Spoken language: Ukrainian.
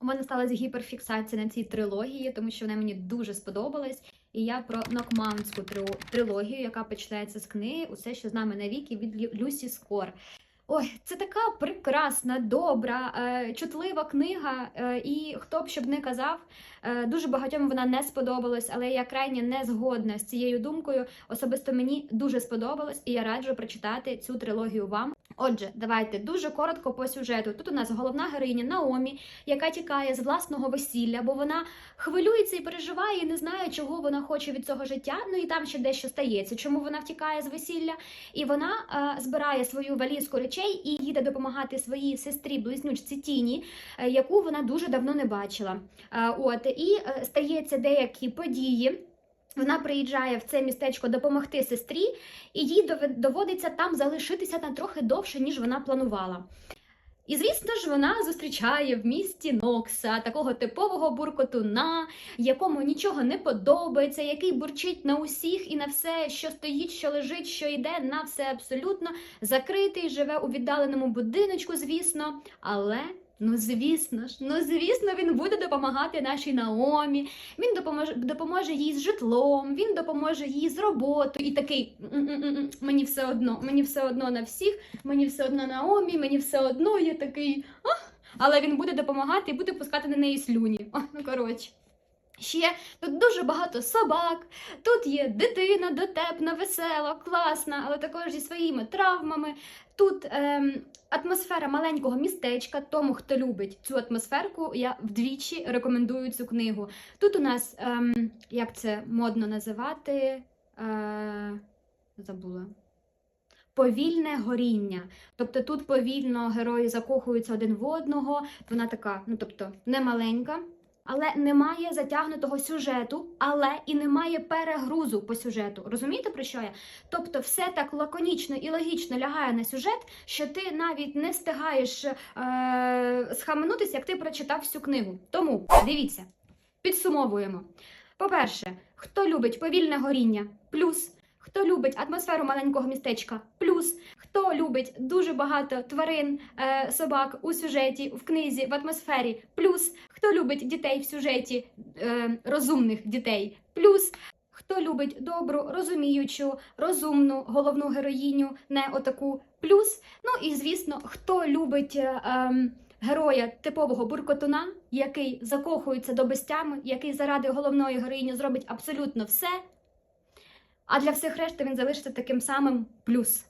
У мене сталася гіперфіксація на цій трилогії, тому що вона мені дуже сподобалась. І я про Нокмаунську трилогію, яка починається з книги Усе, що з нами навіки від Лю- Люсі Скор. Ой, це така прекрасна, добра, е, чутлива книга. е, І хто б щоб не казав, е, дуже багатьом вона не сподобалась, але я крайне не згодна з цією думкою. Особисто мені дуже сподобалось, і я раджу прочитати цю трилогію вам. Отже, давайте дуже коротко по сюжету. Тут у нас головна героїня Наомі, яка тікає з власного весілля, бо вона хвилюється і переживає, і не знає, чого вона хоче від цього життя. Ну і там ще дещо стається, чому вона втікає з весілля. І вона е, збирає свою валізку речей і їде допомагати своїй сестрі близнючці Тіні, е, яку вона дуже давно не бачила. Е, от і е, стається деякі події. Вона приїжджає в це містечко допомогти сестрі, і їй доводиться там залишитися на трохи довше, ніж вона планувала. І, звісно ж, вона зустрічає в місті Нокса, такого типового буркотуна, якому нічого не подобається, який бурчить на усіх і на все, що стоїть, що лежить, що йде, на все абсолютно закритий, живе у віддаленому будиночку, звісно, але. Ну, звісно ж, ну звісно, він буде допомагати нашій Наомі. Він допоможе, допоможе їй з житлом, він допоможе їй з роботою. І такий «М-м-м, мені все одно, мені все одно на всіх, мені все одно Наомі, мені все одно є такий. А? Але він буде допомагати і буде пускати на неї слюні. О, ну коротше. Ще тут дуже багато собак, тут є дитина дотепна, весела, класна, але також зі своїми травмами. Тут ем, атмосфера маленького містечка. Тому, хто любить цю атмосферку, я вдвічі рекомендую цю книгу. Тут у нас, ем, як це модно називати, е, забула. Повільне горіння. Тобто тут повільно герої закохуються один в одного. Вона така, ну тобто, не маленька, але немає затягнутого сюжету, але і немає перегрузу по сюжету. Розумієте про що я? Тобто, все так лаконічно і логічно лягає на сюжет, що ти навіть не встигаєш е- схаменутися, як ти прочитав всю книгу. Тому дивіться, підсумовуємо. По-перше, хто любить повільне горіння, плюс. Хто любить атмосферу маленького містечка, плюс хто любить дуже багато тварин, е, собак у сюжеті, в книзі, в атмосфері, плюс хто любить дітей в сюжеті, е, розумних дітей, плюс хто любить добру, розуміючу, розумну головну героїню, не отаку, плюс. Ну і звісно, хто любить. е, ем, Героя типового буркотуна, який закохується до безтями, який заради головної героїні зробить абсолютно все, а для всіх решти він залишиться таким самим плюс.